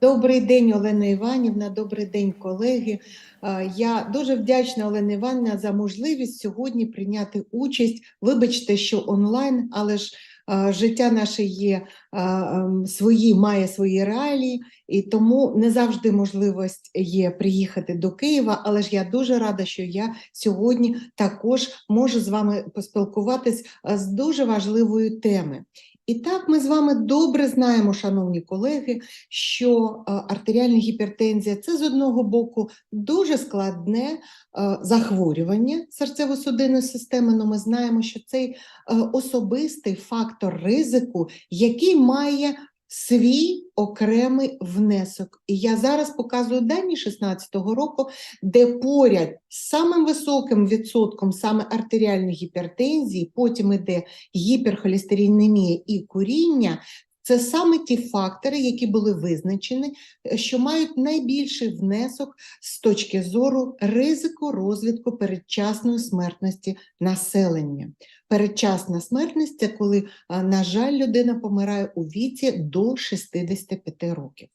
Добрий день, Олена Іванівна, добрий день, колеги. Я дуже вдячна Олена Іванівна за можливість сьогодні прийняти участь. Вибачте, що онлайн, але ж життя наше є ем, свої, має свої реалії, і тому не завжди можливість є приїхати до Києва. Але ж я дуже рада, що я сьогодні також можу з вами поспілкуватись з дуже важливої теми. І так, ми з вами добре знаємо, шановні колеги, що е, артеріальна гіпертензія це з одного боку дуже складне е, захворювання серцево-судинної системи. але ми знаємо, що цей е, особистий фактор ризику, який має свій окремий внесок. І я зараз показую дані 16-го року, де поряд з самим високим відсотком саме артеріальної гіпертензії, потім іде гіперхолестерінемія і куріння. Це саме ті фактори, які були визначені, е, що мають найбільший внесок з точки зору ризику розвитку передчасної смертності населення. Передчасна смертність це коли, на жаль, людина помирає у віці до 65 років.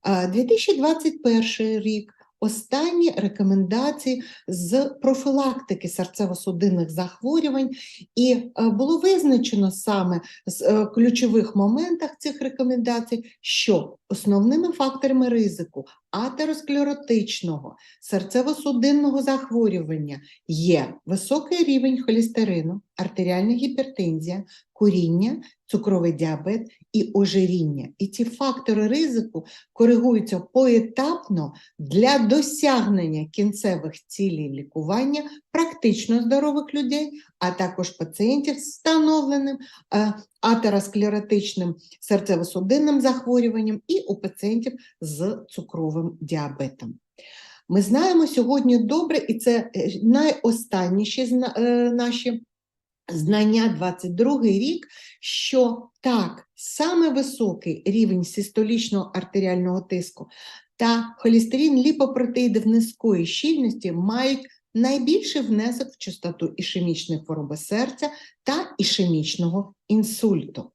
А, 2021 рік останні рекомендації з профілактики серцево-судинних захворювань, і е, було визначено саме з е, ключових моментах цих рекомендацій, що основними факторами ризику атеросклеротичного серцево-судинного захворювання є високий рівень холестерину, артеріальна гіпертензія, куріння, цукровий діабет і ожиріння. І ці фактори ризику коригуються поетапно для досягнення кінцевих цілей лікування практично здорових людей, а також пацієнтів з встановленим е, атеросклеротичним серцево-судинним захворюванням і у пацієнтів з цукровим діабетом. Ми знаємо сьогодні добре, і це е, найостанніші е, наші знання 22 рік, що так, саме високий рівень систолічного артеріального тиску та холестерин ліпопротеїдів низької щільності мають найбільший внесок в частоту ішемічної хвороби серця та ішемічного інсульту.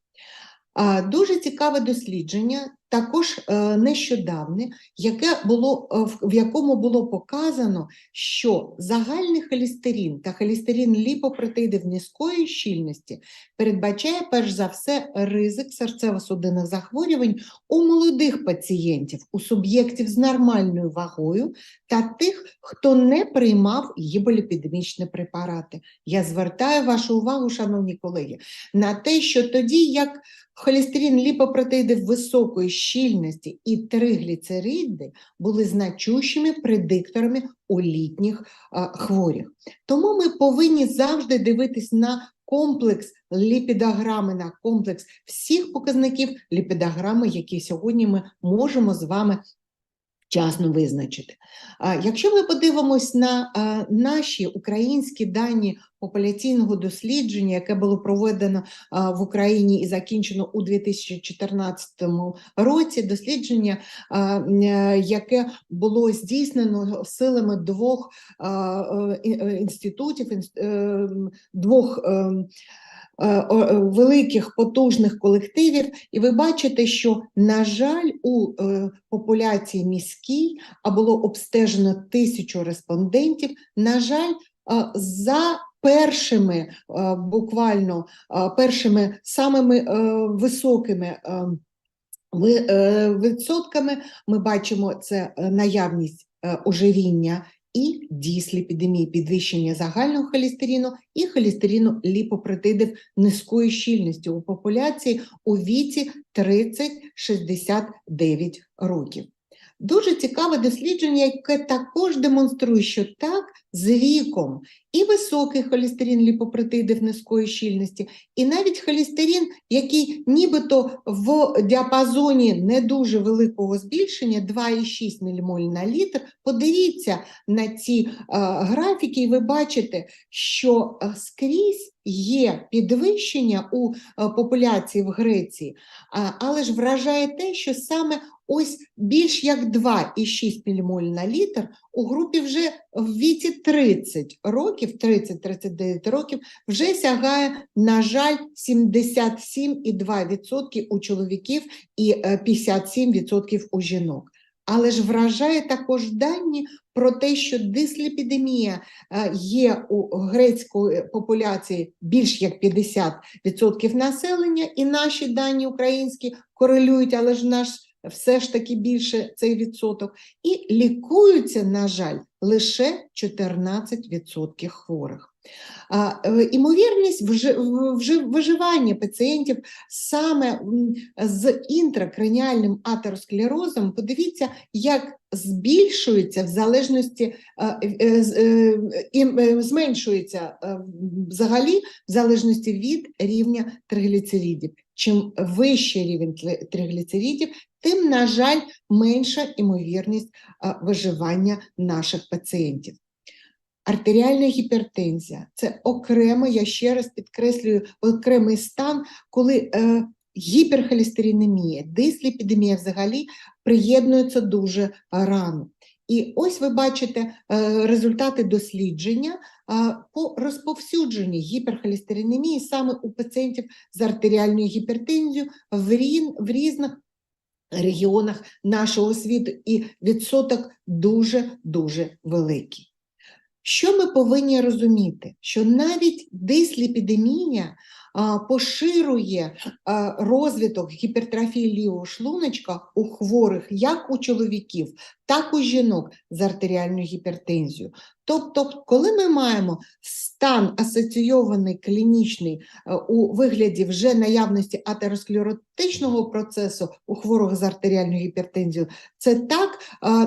Дуже цікаве дослідження, також е, нещодавне, яке було, е, в- якому було показано, що загальний холестерин та холестерин ліпопротеїдів низької щільності передбачає перш за все ризик серцево-судинних захворювань у молодих пацієнтів, у суб'єктів з нормальною вагою та тих, хто не приймав гіполіпідемічні препарати. Я звертаю вашу увагу, шановні колеги, на те, що тоді як холестерин ліпопротеїди високої щільності і тригліцериди були значущими предикторами у літніх хворих. Тому ми повинні завжди дивитись на комплекс ліпідограми, на комплекс всіх показників ліпідограми, які сьогодні ми можемо з вами вчасно визначити. А, Якщо ми подивимось на наші українські дані популяційного дослідження, яке було проведено в Україні і закінчено у 2014 році, дослідження, е, яке було здійснено силами двох е, е, інститутів, двох. Е, е, великих потужних колективів, і ви бачите, що, на жаль, у е, популяції міській, а було обстежено тисячу респондентів, на жаль, за першими буквально першими самими високими відсотками ми бачимо це наявність ожиріння і дісліпідемії, підвищення загального холестерину і холестерину ліпопротидів низької щільності у популяції у віці 30-69 років. Дуже цікаве дослідження, яке також демонструє, що так, з віком і високий холестерин ліпопротеїдів низької щільності, і навіть холестерин, який нібито в діапазоні не дуже великого збільшення 2,6 ммоль на літр. Подивіться на ці е, графіки, і ви бачите, що е, скрізь є підвищення у е, популяції в Греції, але ж вражає те, що саме ось більш як 2,6 ммоль на літр у групі вже в віці 30 років, 30-39 років, вже сягає, на жаль, 77,2% у чоловіків і е, 57% у жінок. Але ж вражає також дані про те, що дисліпідемія е, є у грецької популяції більш як 50% населення, і наші дані українські корелюють, але ж наш все ж таки більше цей відсоток. І лікуються, на жаль, лише 14% хворих. Е, Імовірність виживання пацієнтів саме з інтракраніальним атеросклерозом, подивіться, як збільшується в залежності е, е, зменшується взагалі в залежності від рівня тригліцеридів. Чим вищий рівень тригліцеридів, тим, на жаль, менша імовірність виживання наших пацієнтів. Артеріальна гіпертензія це окремо, я ще раз підкреслюю, окремий стан, коли е, гіперхолестеринемія, дисліпідемія взагалі приєднуються дуже рано. І ось ви бачите е, результати дослідження по розповсюдженню гіперхолестеринемії саме у пацієнтів з артеріальною гіпертензією в, різних регіонах нашого світу, і відсоток дуже-дуже великий. Що ми повинні розуміти? Що навіть дисліпідемія поширює розвиток гіпертрофії лівого шлуночка у хворих як у чоловіків, так у жінок з артеріальною гіпертензією. Тобто, коли ми маємо стан асоційований клінічний е, у вигляді вже наявності атеросклеротичного процесу у хворих з артеріальною гіпертензією, це так.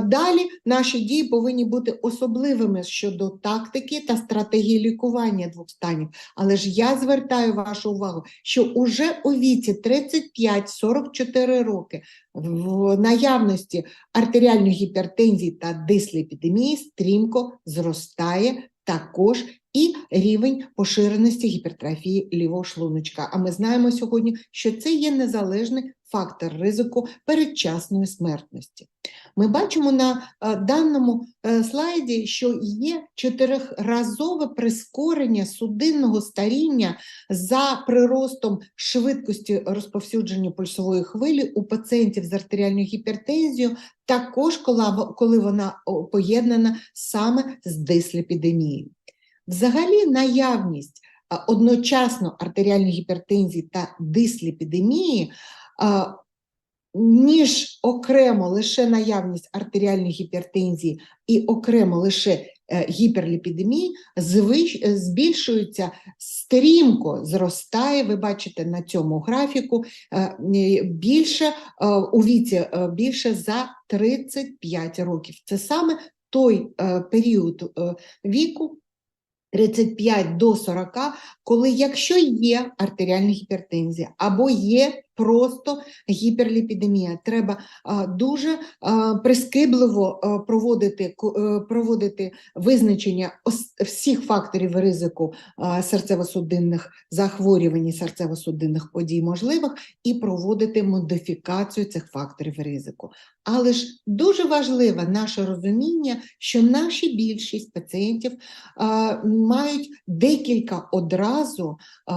Далі наші дії повинні бути особливими щодо тактики та стратегії лікування двох станів. Але ж я звертаю вашу увагу, що уже у віці 35-44 роки в наявності артеріальної гіпертензії та дислепідемії стрімко зростає також і рівень поширеності гіпертрофії лівого шлуночка. А ми знаємо сьогодні, що це є незалежний фактор ризику передчасної смертності. Ми бачимо на е, даному е, слайді, що є чотирьохразове прискорення судинного старіння за приростом швидкості розповсюдження пульсової хвилі у пацієнтів з артеріальною гіпертензією, також коли вона поєднана саме з дисліпідемією. Взагалі, наявність одночасно артеріальної гіпертензії та дисліпідемії, ніж окремо лише наявність артеріальної гіпертензії і окремо лише е, гіперліпідемії, збільшується стрімко, зростає, ви бачите на цьому графіку, е, більше е, у віці більше за 35 років. Це саме той період віку, 35 до 40, коли якщо є артеріальна гіпертензія або є просто гіперліпідемія, треба дуже а, проводити, е, проводити визначення всіх факторів ризику серцево-судинних захворювань і серцево-судинних подій можливих і проводити модифікацію цих факторів ризику. Але ж дуже важливе наше розуміння, що наші більшість пацієнтів мають декілька одразу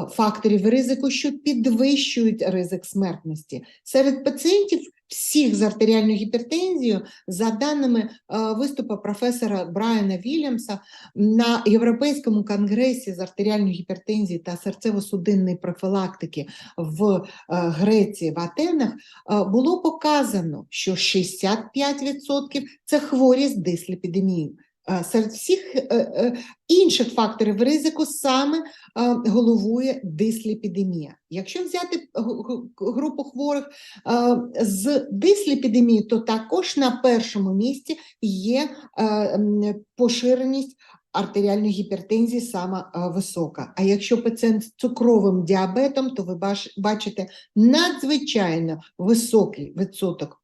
факторів ризику, що підвищують ризик смертності. Серед пацієнтів всіх з артеріальною гіпертензією, за даними виступу професора Брайана Вільямса на Європейському конгресі з артеріальної гіпертензії та серцево-судинної профілактики в е, Греції в Атенах е, було показано, що 65% це хворі з дисліпідемією. Е, Серед всіх е, е, інших факторів ризику саме головує дисліпідемія. Якщо взяти групу хворих з дисліпідемією, то також на першому місці є поширеність артеріальної гіпертензії саме висока. А якщо пацієнт з цукровим діабетом, то ви бачите надзвичайно високий відсоток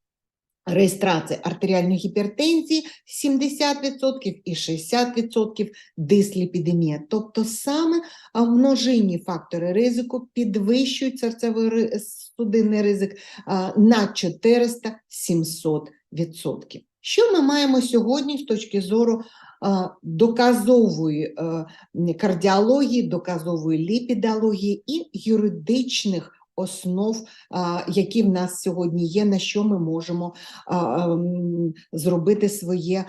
реєстрації артеріальної гіпертензії 70% і 60% дисліпідемія. Тобто саме множинні фактори ризику підвищують серцево-судинний ризик на 400-700%. Що ми маємо сьогодні з точки зору доказової а, кардіології, доказової ліпідології і юридичних основ, які в нас сьогодні є, на що ми можемо ем, зробити своє,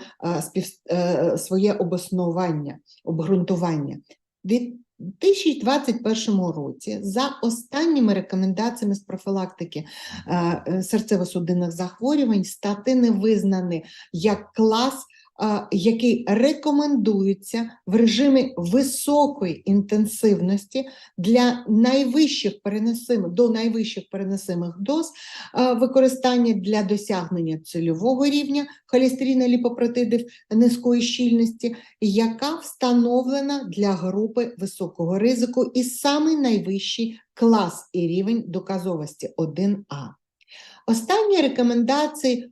е, своє обоснування, обґрунтування. Від 2021 році за останніми рекомендаціями з профілактики е, е, серцево-судинних захворювань статини визнані як клас, який рекомендується в режимі високої інтенсивності для найвищих переносимих до найвищих переносимих доз використання для досягнення цільового рівня холестерина ліпопротидів низької щільності, яка встановлена для групи високого ризику і самий найвищий клас і рівень доказовості 1А. Останні рекомендації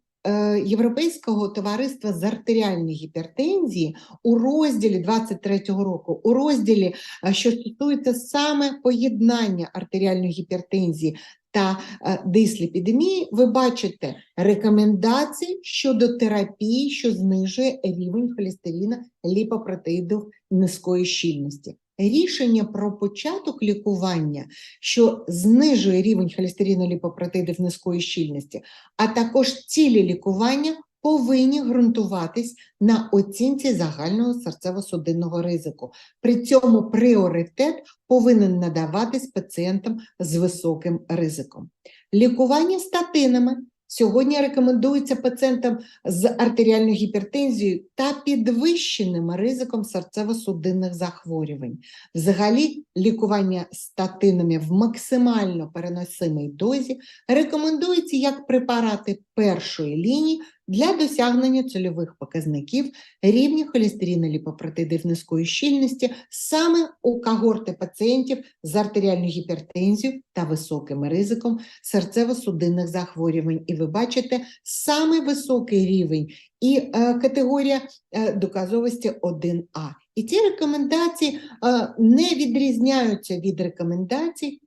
Європейського товариства з артеріальної гіпертензії у розділі 23-го року, у розділі, е, що стосується саме поєднання артеріальної гіпертензії та е, дисліпідемії, ви бачите рекомендації щодо терапії, що знижує рівень холестерина ліпопротеїдів низької щільності. Рішення про початок лікування, що знижує рівень холестерину ліпопротеїдів низької щільності, а також цілі лікування повинні ґрунтуватись на оцінці загального серцево-судинного ризику. При цьому пріоритет повинен надаватись пацієнтам з високим ризиком. Лікування статинами сьогодні рекомендується пацієнтам з артеріальною гіпертензією та підвищеним ризиком серцево-судинних захворювань. Взагалі, лікування статинами в максимально переносимій дозі рекомендується як препарати першої лінії для досягнення цільових показників рівня холестерину ліпопротидів низької щільності саме у когорти пацієнтів з артеріальною гіпертензією та високим ризиком серцево-судинних захворювань. І ви бачите самий високий рівень і е, категорія е, доказовості 1А. І ці рекомендації е, не відрізняються від рекомендацій,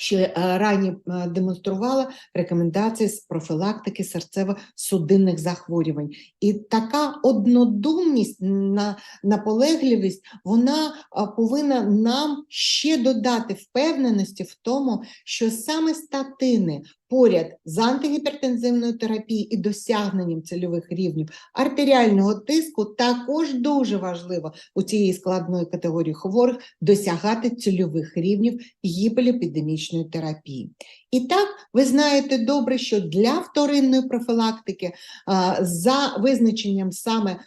що е, рані е, демонструвала рекомендації з профілактики серцево-судинних захворювань. І така однодумність, на, наполегливість, вона е, повинна нам ще додати впевненості в тому, що саме статини поряд з антигіпертензивною терапією і досягненням цільових рівнів артеріального тиску також дуже важливо у цієї складної категорії хворих досягати цільових рівнів гіполіпідемічної терапії. І так, ви знаєте добре, що для вторинної профілактики за визначенням саме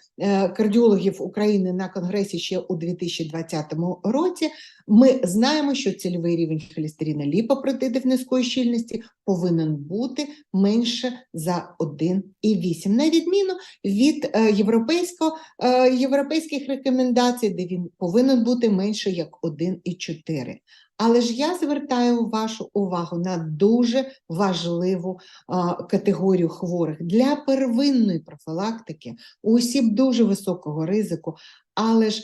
кардіологів України на конгресі ще у 2020 році, ми знаємо, що цільовий рівень холестерина ліпопротидів низької щільності повинен бути менше за 1,8, на відміну від е, європейського, е, європейських рекомендацій, де він повинен бути менше як 1,4. Але ж я звертаю вашу увагу на дуже важливу категорію хворих. Для первинної профілактики у осіб дуже високого ризику, але ж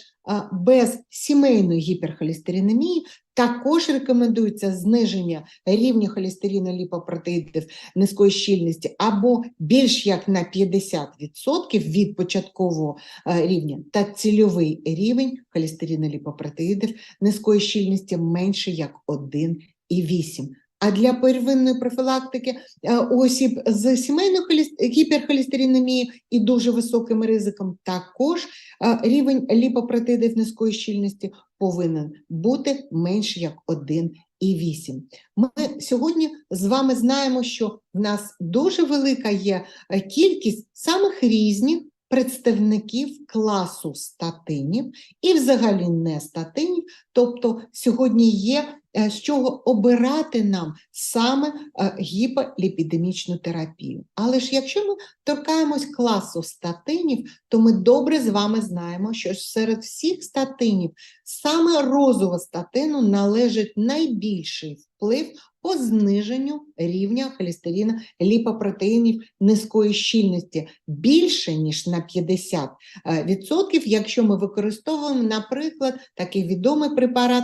без сімейної гіперхолестеринемії також рекомендується зниження рівня холестерину ліпопротеїдів низької щільності або більш як на 50% від початкового рівня та цільовий рівень холестерину ліпопротеїдів низької щільності менше як 1,8. А для первинної профілактики е, осіб з сімейною холес- і дуже високим ризиком також е, рівень ліпопротеїдів низької щільності повинен бути менше як 1,8. Ми сьогодні з вами знаємо, що в нас дуже велика є е, кількість самих різних представників класу статинів і взагалі не статинів. Тобто сьогодні є з чого обирати нам саме е, гіполіпідемічну терапію. Але ж якщо ми торкаємось класу статинів, то ми добре з вами знаємо, що серед всіх статинів саме розовостатину належить найбільший вплив по зниженню рівня холестерина ліпопротеїнів низької щільності більше ніж на 50 е, відсотків, якщо ми використовуємо, наприклад, такий відомий препарат.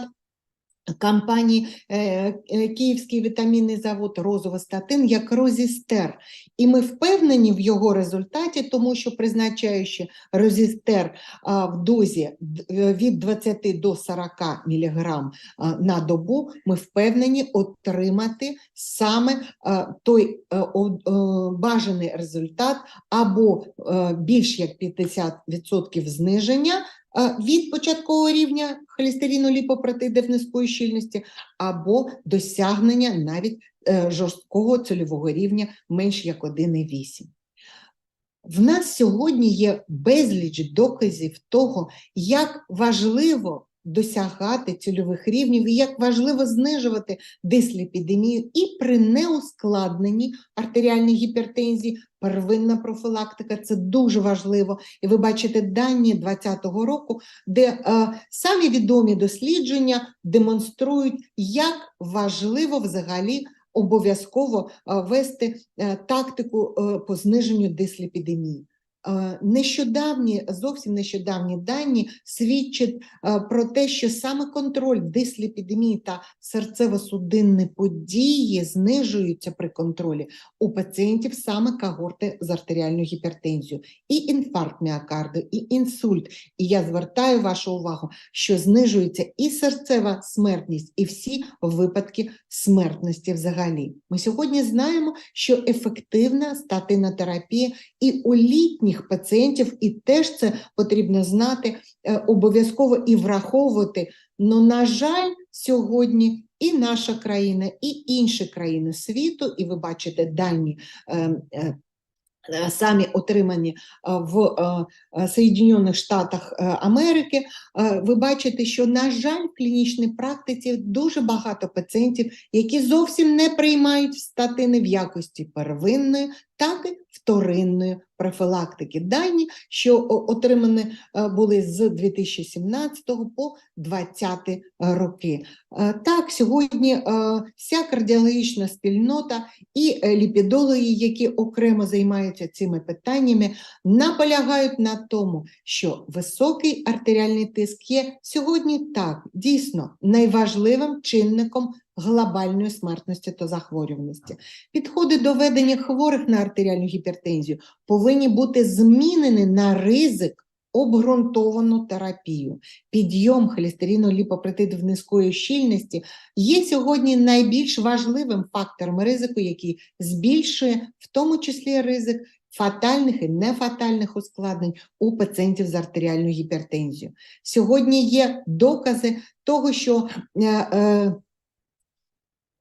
Компанії е, е, Київський вітамінний завод розовостатин як розістер. І ми впевнені в його результаті, тому що призначаючи розістер в дозі е, від 20 до 40 мг на добу, ми впевнені отримати саме той е, бажаний результат або е, більш як 50% зниження від початкового рівня холестеріну ліпопротеїдів низької щільності, або досягнення навіть е, жорсткого цільового рівня менш як 1,8. В нас сьогодні є безліч доказів того, як важливо досягати цільових рівнів і як важливо знижувати дисліпідемію і при неускладненні артеріальної гіпертензії. Первинна профілактика це дуже важливо. І ви бачите дані 2020 року, де е, самі відомі дослідження демонструють, як важливо взагалі обов'язково е, вести е, тактику е, по зниженню дисліпідемії. Е, Нещодавні, зовсім нещодавні дані свідчать е, про те, що саме контроль дисліпідемії та серцево-судинні події знижуються при контролі у пацієнтів саме когорти з артеріальною гіпертензією, і інфаркт міокарду, і інсульт. І я звертаю вашу увагу, що знижується і серцева смертність, і всі випадки смертності взагалі. Ми сьогодні знаємо, що ефективна статинотерапія і у літніх пацієнтів, і теж це потрібно знати е, обов'язково і враховувати. Ну, на жаль, сьогодні і наша країна, і інші країни світу, і ви бачите дані. е, е, Самі отримані в Соєдинених Штатах Америки, ви бачите, що, на жаль, в клінічній практиці дуже багато пацієнтів, які зовсім не приймають статини в якості первинної, так і вторинної профілактики. Дані, що отримані е, були з 2017 по 2020 роки. Е, Так, сьогодні е, вся кардіологічна спільнота і ліпідологи, які окремо займаються цими питаннями, наполягають на тому, що високий артеріальний тиск є сьогодні так дійсно найважливим чинником глобальної смертності та захворюваності. Підходи до ведення хворих на артеріальну гіпертензію повинні бути змінені на ризик обґрунтовану терапію. Підйом холестерину ліпопротидів низької щільності є сьогодні найбільш важливим фактором ризику, який збільшує в тому числі ризик фатальних і нефатальних ускладнень у пацієнтів з артеріальною гіпертензією. Сьогодні є докази того, що е, е,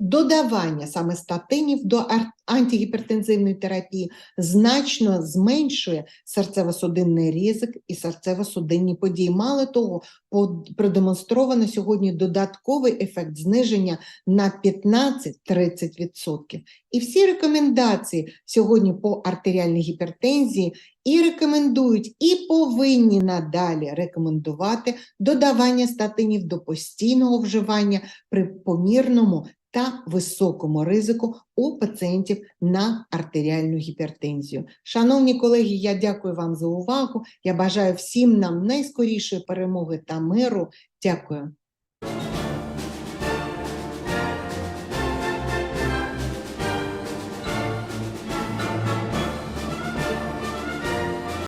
додавання саме статинів до антигіпертензивної терапії значно зменшує серцево-судинний ризик і серцево-судинні події. Мало того, продемонстровано сьогодні додатковий ефект зниження на 15-30%. І всі рекомендації сьогодні по артеріальній гіпертензії і рекомендують, і повинні надалі рекомендувати додавання статинів до постійного вживання при помірному та високому ризику у пацієнтів на артеріальну гіпертензію. Шановні колеги, я дякую вам за увагу. Я бажаю всім нам найскорішої перемоги та миру. Дякую.